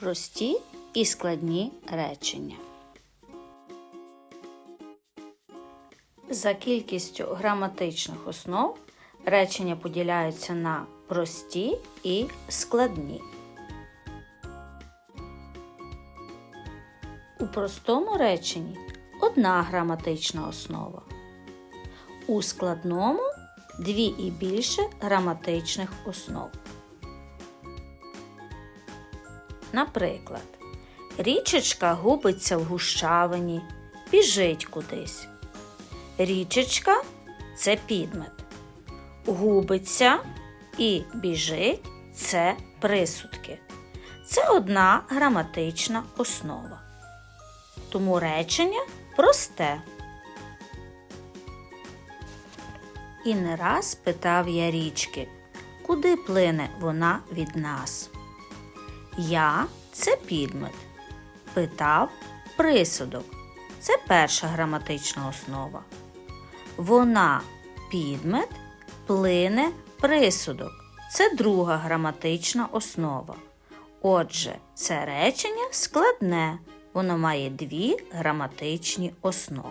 Прості і складні речення. За кількістю граматичних основ речення поділяються на прості і складні. У простому реченні одна граматична основа. У складному дві і більше граматичних основ. Наприклад, річечка губиться в гущавині, біжить кудись. Річечка це підмет. Губиться і біжить це присудки. Це одна граматична основа. Тому речення просте. І не раз питав я річки, куди плине вона від нас. Я це підмет. Питав присудок. Це перша граматична основа. Вона підмет, плине присудок. Це друга граматична основа. Отже, це речення складне. Воно має дві граматичні основи.